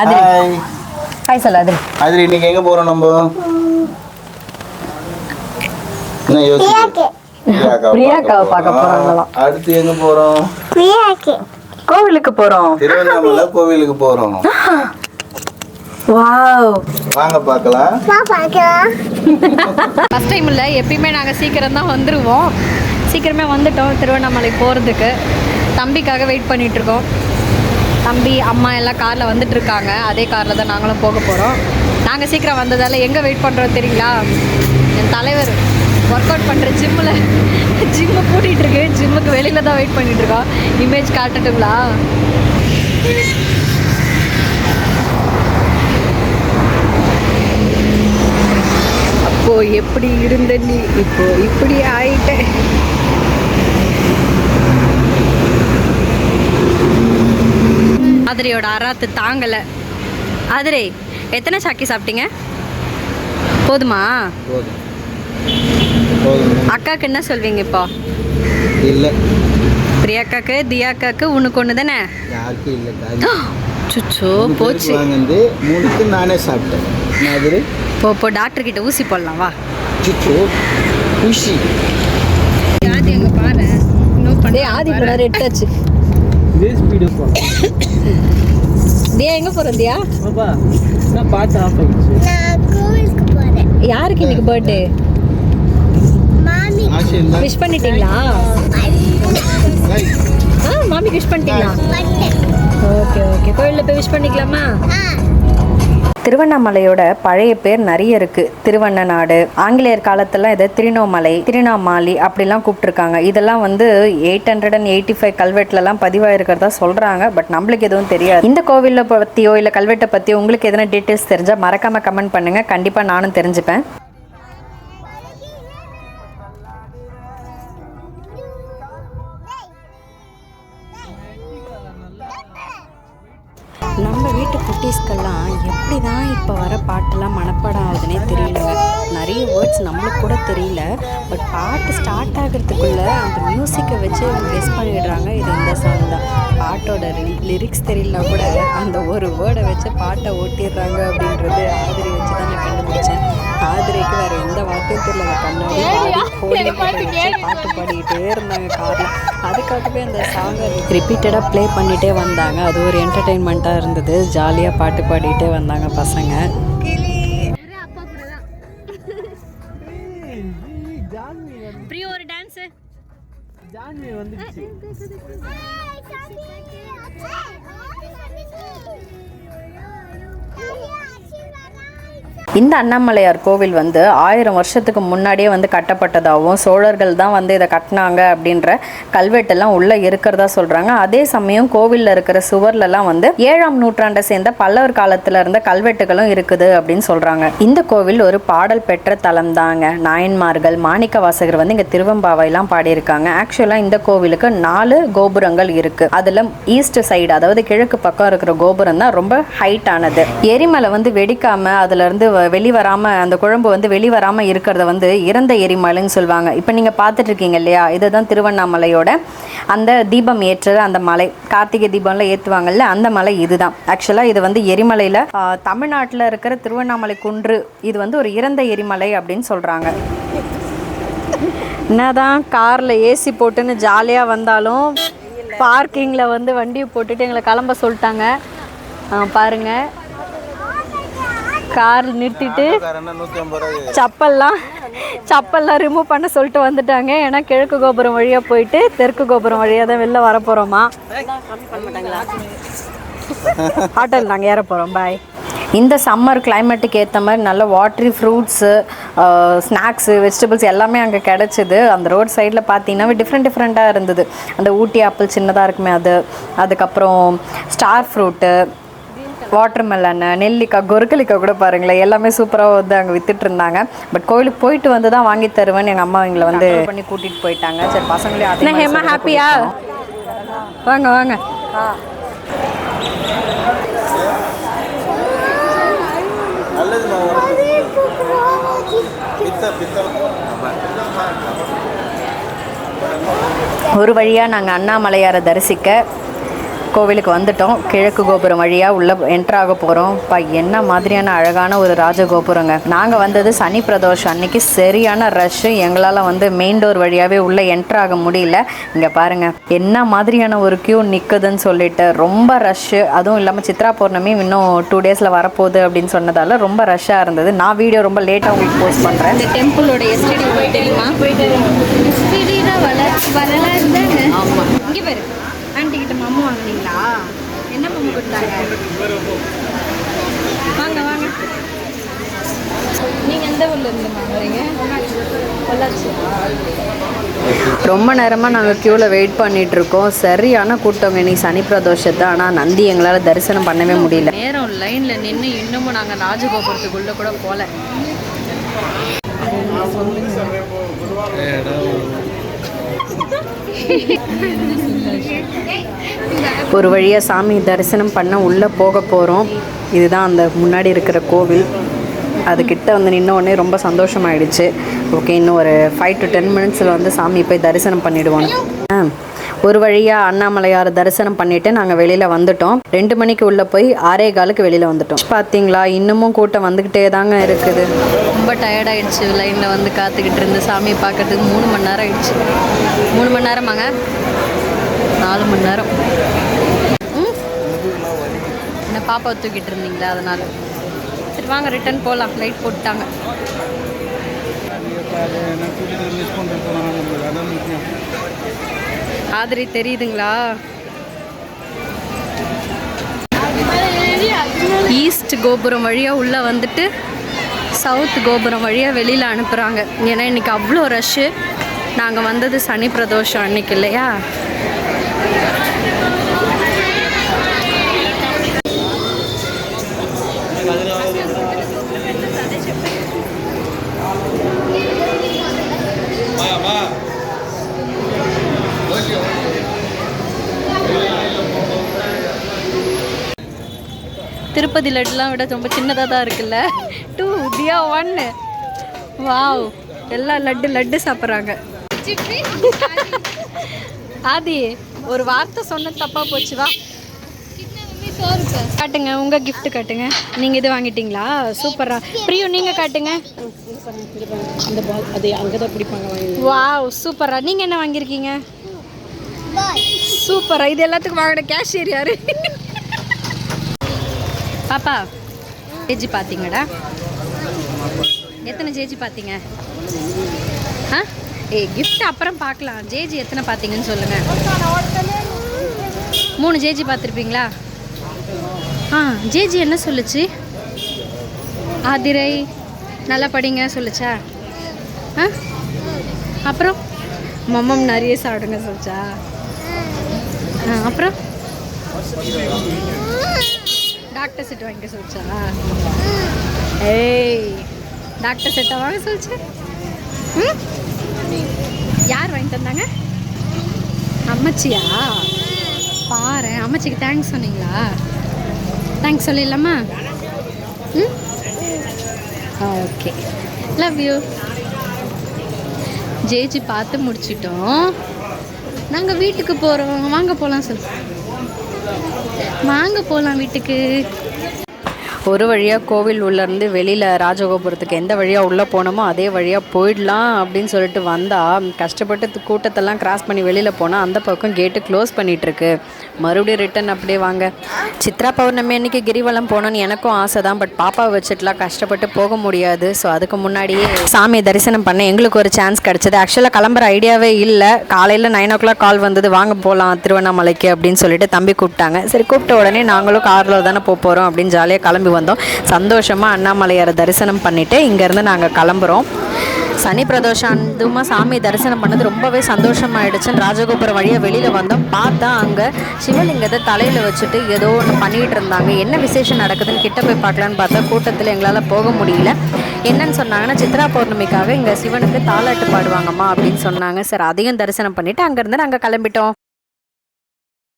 அதிரி hi hi சொல்லு அதிரி அதிரி இன்னைக்கு எங்க போறோம் நம்ம? என்ன யோசிச்சு? பிரியாக்காவை பார்க்க போறாங்களாம். அடுத்து எங்க போறோம்? கோவிலுக்கு போறோம். திருவண்ணாமலை கோவிலுக்கு போறோம். வாவ். வாங்க பார்க்கலாம். ஃபஸ்ட் டைம் இல்லை எப்பயுமே நாங்கள் சீக்கிரம் தான் வந்துடுவோம் சீக்கிரமே வந்துட்டோம் திருவண்ணாமலை போகிறதுக்கு தம்பிக்காக வெயிட் பண்ணிகிட்ருக்கோம் தம்பி அம்மா எல்லாம் காரில் வந்துட்டு இருக்காங்க அதே காரில் தான் நாங்களும் போக போகிறோம் நாங்கள் சீக்கிரம் வந்ததால் எங்கே வெயிட் பண்ணுறோம் தெரியுங்களா? என் தலைவர் ஒர்க் அவுட் பண்ணுற ஜிம்மில் ஜிம்மு கூட்டிகிட்ருக்கு ஜிம்முக்கு வெளியில் தான் வெயிட் பண்ணிகிட்ருக்கோம் இருக்கோம். இமேஜ் காட்டட்டுங்களா? அப்போ எப்படி இருந்த நீ? இப்போ இப்படி ஆயிட்டேன் ஆதிரையோட அராத்து தாங்கலை. ஆதிரை எத்தனை சாக்கி சாப்பிட்டீங்க? போதுமா? அக்காவுக்கு என்ன சொல்வீங்க இப்போ? இல்ல. பிரியாக்காக்கு தியாக்காக்கு உனக்கு ஒன்று தானே யாருக்கும் இல்ல காலி சுச்சோ போச்சு. வாங்கந்து மூணுக்கு நானே சாப்பிட்டேன். மாதிரி போ போ டாக்டர் கிட்ட ஊசி போடலாம் வா. சுச்சு குஷி ஆதி அங்கே பாரு. இன்னும் பண்ணே ஆதி கூட ரெட்டாச்சு இதே ஸ்பீடு போகலாம். தியா எங்கே போகிறோம் தியா? பாப்பா நான் பார்த்து ஆஃப் யாருக்கு இன்னைக்கு பர்த்டே விஷ் பண்ணிட்டீங்களா? ஆ மாமிக்கு விஷ் பண்ணிட்டீங்களா? Okay okay. கோயிலில் போய் விஷ் பண்ணிக்கலாமா? திருவண்ணாமலையோட பழைய பேர் நிறைய இருக்கு. திருவண்ணநாடு ஆங்கிலேயர் காலத்துல இதை திருநோமலை திருநாமாலி அப்படிலாம் கூப்பிட்டுருக்காங்க. இதெல்லாம் வந்து eight hundred and eighty five கல்வெட்டுலலாம் பதிவாயிருக்கிறதா சொல்றாங்க. பட் நம்மளுக்கு எதுவும் தெரியாது. இந்த கோவிலில் பற்றியோ இல்லை கல்வெட்டை பற்றியோ உங்களுக்கு எதனா டீட்டெயில்ஸ் தெரிஞ்சால் மறக்காம கமெண்ட் பண்ணுங்க. கண்டிப்பாக நானும் தெரிஞ்சுப்பேன். நம்ம வீட்டு குட்டீஸ்க்கெல்லாம் எப்படி தான் இப்போ வர பாட்டெல்லாம் மனப்பாடம் ஆகுதுன்னே தெரியலங்க. நிறைய வேர்ட்ஸ் நம்மளுக்கு கூட தெரியல. பட் பாட்டு ஸ்டார்ட் ஆகிறதுக்குள்ளே அந்த மியூசிக்கை வச்சு அவங்க கெஸ் பண்ணிடுறாங்க. இது இந்த சாங் தான். பாட்டோட லிரிக்ஸ் தெரியலனா கூட அந்த ஒரு வேர்டை வச்சு பாட்டை ஓட்டிடுறாங்க அப்படின்றது ஆதிரி வச்சு தான் நான் கண்டுபிடிச்சேன். ஆதிரிக்கு வேற எந்த வார்த்தையும் தெரியல அந்த கண்ணாடி பாட்டு பாடிக்கிட்டே இருந்தாங்க காரில் அதுக்காகவே அந்த சாங்கை ரிப்பீட்டடாக ப்ளே பண்ணிகிட்டே வந்தாங்க அது ஒரு என்டர்டெயின்மெண்ட்டாக இருந்தது ஜாலியாக பாட்டு பாடிட்டே வந்தாங்க பசங்க பிரியோ ஒரு டான்ஸு ஜான்வி வந்துடுச்சு இந்த அண்ணாமலையார் கோவில் வந்து ஆயிரம் வருஷத்துக்கு முன்னாடியே வந்து கட்டப்பட்டதாகவும் சோழர்கள் தான் வந்து இதை கட்டினாங்க அப்படின்ற கல்வெட்டெல்லாம் உள்ளே இருக்கிறதா சொல்கிறாங்க அதே சமயம் கோவிலில் இருக்கிற சுவர்லலாம் வந்து ஏழாம் நூற்றாண்டை சேர்ந்த பல்லவர் காலத்தில் இருந்த கல்வெட்டுகளும் இருக்குது அப்படின்னு சொல்கிறாங்க இந்த கோவில் ஒரு பாடல் பெற்ற தலம் தாங்க. நாயன்மார்கள் மாணிக்க வாசகர் வந்து இங்கே திருவம்பாவையெல்லாம் பாடியிருக்காங்க. ஆக்சுவலாக இந்த கோவிலுக்கு நாலு கோபுரங்கள் இருக்குது அதில் ஈஸ்ட் சைடு அதாவது கிழக்கு பக்கம் இருக்கிற கோபுரம் தான் ரொம்ப ஹைட் ஆனது. எரிமலை வந்து வெடிக்காமல் அதுல வெளி வ- அந்த குழம்பு வந்து வெளிவராம இருக்கிறத வந்து இறந்த எரிமலைன்னு சொல்லுவாங்க. இப்போ நீங்கள் பார்த்துட்டு இருக்கீங்க இல்லையா? இதுதான் திருவண்ணாமலையோட அந்த தீபம் ஏற்றுற அந்த மலை. கார்த்திகை தீபம்லாம் ஏற்றுவாங்கல்ல அந்த மலை இதுதான். ஆக்சுவலாக இது வந்து எரிமலையில் தமிழ்நாட்டில் இருக்கிற திருவண்ணாமலை குன்று இது வந்து ஒரு இறந்த எரிமலை அப்படின்னு சொல்கிறாங்க என்னதான் காரில் ஏசி போட்டுன்னு ஜாலியாக வந்தாலும் பார்க்கிங்கில் வந்து வண்டியை போட்டுட்டு எங்களை கிளம்ப சொல்லிட்டாங்க. பாருங்கள் கார் நிறுத்திட்டு சப்பல்லாம் சப்பல்லாம் ரிமூவ் பண்ண சொல்லிட்டு வந்துட்டாங்க. ஏன்னா கிழக்கு கோபுரம் வழியாக போயிட்டு தெற்கு கோபுரம் வழியாக தான் வெளில வர போகிறோமா ஹோட்டல் நாங்கள் ஏற போகிறோம் பாய் இந்த சம்மர் கிளைமேட்டுக்கு ஏற்ற மாதிரி நல்ல வாட்ரி ஃப்ரூட்ஸு ஸ்நாக்ஸு வெஜிடபிள்ஸ் எல்லாமே அங்கே கிடச்சிது. அந்த ரோட் சைடில் பார்த்தீங்கன்னா டிஃப்ரெண்ட் டிஃப்ரெண்ட்டாக இருந்தது. அந்த ஊட்டி ஆப்பிள் சின்னதாக இருக்குமே அது. அதுக்கப்புறம் ஸ்டார் ஃப்ரூட்டு வாட்டர்மெலன் நெல்லிக்காய் கொருக்கலிக்காய் கூட பாருங்களேன். எல்லாமே சூப்பராக வந்து அங்கே வித்துட்டு இருந்தாங்க. பட் கோயிலுக்கு போயிட்டு வந்து தான் வாங்கி தருவேன்னு எங்கள் அம்மா எங்களை வந்து பண்ணி கூட்டிகிட்டு போயிட்டாங்க. சரி பசங்களே அதே ஹேமா ஹாப்பியா வாங்க வாங்க. ஒரு வழியாக நாங்கள் அண்ணாமலையாரை தரிசிக்க கோவிலுக்கு வந்துட்டோம். கிழக்கு கோபுரம் வழியாக உள்ள என்ட்ரு ஆக போகிறோம் இப்போ என்ன மாதிரியான அழகான ஒரு ராஜகோபுரங்க. நாங்கள் வந்தது சனி பிரதோஷம். அன்னைக்கு சரியான ரஷ்ஷு எங்களால் வந்து மெயின் டோர் வழியாகவே உள்ளே என்ட்ரு ஆக முடியல. இங்கே பாருங்க. என்ன மாதிரியான ஒரு க்யூ நிற்குதுன்னு சொல்லிட்டு ரொம்ப ரஷ்ஷு அதுவும் இல்லாமல் சித்ரா பௌர்ணமி இன்னும் டூ டேஸில் வரப்போகுது அப்படின்னு சொன்னதால ரொம்ப ரஷ்ஷாக இருந்தது. நான் வீடியோ ரொம்ப லேட்டாக உங்களுக்கு போஸ்ட் பண்ணுறேன் இந்த டெம்பிளோட எஸ்டிடி ஆமாம் இங்கே பாரு கொடுத்தாங்க வாங்க வாங்க. நீங்கள் எந்த ஊர்ல இருந்து வாங்குறீங்க? பொள்ளாச்சி. ரொம்ப நேரமாக நாங்கள் க்யூவில் வெயிட் பண்ணிட்டு இருக்கோம் சரியான கூட்டம் இன்னைக்கு சனி பிரதோஷத்தை. ஆனால் நந்தி எங்களால் தரிசனம் பண்ணவே முடியல. நேரம் லைனில் நின்று இன்னமும் நாங்கள் ராஜகோபுரத்துக்குள்ளே கூட போகல ஒரு வழியாக சாமி தரிசனம் பண்ண உள்ளே போக போகிறோம் இதுதான் அந்த முன்னாடி இருக்கிற கோவில். அதுக்கிட்ட வந்து நின்னோடனே ரொம்ப சந்தோஷமாயிடுச்சு. ஓகே இன்னும் ஒரு ஃபைவ் டு டென் மினிட்ஸில் வந்து சாமி போய் தரிசனம் பண்ணிடுவோம். ஆ, ஒரு வழியாக அண்ணாமலையார் தரிசனம் பண்ணிவிட்டு நாங்கள் வெளியில் வந்துட்டோம். ரெண்டு மணிக்கு உள்ளே போய் ஆறே காலுக்கு வெளியில் வந்துட்டோம். பார்த்தீங்களா இன்னமும் கூட்டம் வந்துக்கிட்டே தாங்க இருக்குது. ரொம்ப டயர்டாயிடுச்சு லைனில் வந்து காத்துக்கிட்டு இருந்து சாமியை பார்க்கறதுக்கு மூணு மணி நேரம் ஆயிடுச்சு. மூணு மணி நேரமாங்க? நாலு மணி நேரம். ம்? என்ன பாப்பா தூக்கிட்டு இருந்தீங்களா? அதனால. சரி வாங்க ரிட்டர்ன் போகலாம் லைட் போட்டாங்க ஆதிரி தெரியுதுங்களா? ஈஸ்ட் கோபுரம் வழியாக உள்ளே வந்துட்டு சவுத் கோபுரம் வழியாக வெளியில் அனுப்புகிறாங்க ஏன்னா இன்றைக்கி அவ்வளோ ரஷ்ஷு நாங்கள் வந்தது சனி பிரதோஷம் அன்னைக்கு இல்லையா? திருப்பதி லட்டுலாம் விட ரொம்ப சின்னதாக தான் இருக்குல்ல? டூ தியா ஒன்னு வாவ் எல்லாம் லட்டு லட்டு சாப்பிட்றாங்க. ஆதி ஒரு வார்த்தை சொன்ன தப்பாக போச்சு வா காட்டுங்க உங்கள் கிஃப்ட் காட்டுங்க. நீங்கள் இது வாங்கிட்டீங்களா? சூப்பரா பிரியு நீங்கள் காட்டுங்க. அந்த பால் அதை அங்கே தான் பிடிப்பாங்க வாவ் சூப்பரா நீங்கள் என்ன வாங்கியிருக்கீங்க? சூப்பரா இது எல்லாத்துக்கும் வாங்கின கேஷியர் யாரு? பாப்பா ஜேஜி பார்த்தீங்கடா எத்தனை ஜேஜி பார்த்தீங்க ஆ? ஏ கிஃப்ட் அப்புறம் பார்க்கலாம் ஜேஜி எத்தனை பார்த்தீங்கன்னு சொல்லுங்கள் மூணு ஜேஜி பார்த்துருப்பீங்களா ஆ ஜேஜி என்ன சொல்லுச்சு? ஆதிரை நல்லா படிங்க சொல்லுச்சா? ஆ? அப்புறம்? மம்மம் நிறைய சாப்பிடுங்க சொல்லிச்சா? ஆ அப்புறம்? டாக்டர் செட் வாங்க சொல்லிச்சா? ஏய் டாக்டர் செட்டை வாங்க சொல்லிச்சு? ம்? யார் வாங்கி தந்தாங்க? அம்மச்சியா? பாரு அம்மச்சிக்கு தேங்க்ஸ் சொன்னீங்களா? தேங்க்ஸ் சொல்லிடலாமா? ம்? ஓகே லவ் யூ ஜேஜி பார்த்து முடிச்சிட்டோம். நாங்கள் வீட்டுக்கு போகிறோம் வாங்க போகலாம் சொல் வாங்க போகலாம் வீட்டுக்கு. ஒரு வழியாக கோவில் உள்ளேருந்து வெளியில் ராஜகோபுரத்துக்கு எந்த வழியாக உள்ளே போனோமோ அதே வழியாக போயிடலாம் அப்படின்னு சொல்லிட்டு வந்தால் கஷ்டப்பட்டு கூட்டத்தெல்லாம் கிராஸ் பண்ணி வெளியில் போனால் அந்த பக்கம் கேட்டு க்ளோஸ் பண்ணிகிட்ருக்கு மறுபடியும் ரிட்டன் அப்படியே வாங்க. சித்ரா பௌர்ணமி அன்னைக்கு கிரிவலம் போகணுன்னு எனக்கும் ஆசை தான். பட் பாப்பாவை வச்சுட்டுலாம் கஷ்டப்பட்டு போக முடியாது. ஸோ அதுக்கு முன்னாடியே சாமியை தரிசனம் பண்ண எங்களுக்கு ஒரு சான்ஸ் கிடச்சிது. ஆக்சுவலாக கிளம்புற ஐடியாவே இல்லை. காலையில் நைன் ஓ கிளாக் கால் வந்தது. வாங்க போகலாம் திருவண்ணாமலைக்கு அப்படின்னு சொல்லிட்டு தம்பி கூப்பிட்டாங்க. சரி கூப்பிட்ட உடனே நாங்களும் காரில் தானே போக போகிறோம் அப்படின்னு ஜாலியாக கிளம்பி வந்தோம். சந்தோஷமாக அண்ணாமலையாரை தரிசனம் பண்ணிவிட்டு இங்கேருந்து நாங்கள் கிளம்புறோம். சனி பிரதோஷம் அதுமா சாமி தரிசனம் பண்ணது ரொம்பவே சந்தோஷமாயிடுச்சுன்னு ராஜகோபுரம் வழியாக வெளியில் வந்தோம். பார்த்தா அங்கே சிவலிங்கத்தை தலையில் வச்சுட்டு ஏதோ ஒன்று பண்ணிகிட்டு இருந்தாங்க. என்ன விசேஷம் நடக்குதுன்னு கிட்ட போய் பார்க்கலான்னு பார்த்தா கூட்டத்தில் எங்களால் போக முடியல. என்னன்னு சொன்னாங்கன்னா சித்ரா பௌர்ணமிக்காக இங்கே சிவனுக்கு தாலாட்டு பாடுவாங்கம்மா அப்படின்னு சொன்னாங்க. சார் அதையும் தரிசனம் பண்ணிவிட்டு அங்கேருந்து நாங்கள் கிளம்பிட்டோம்.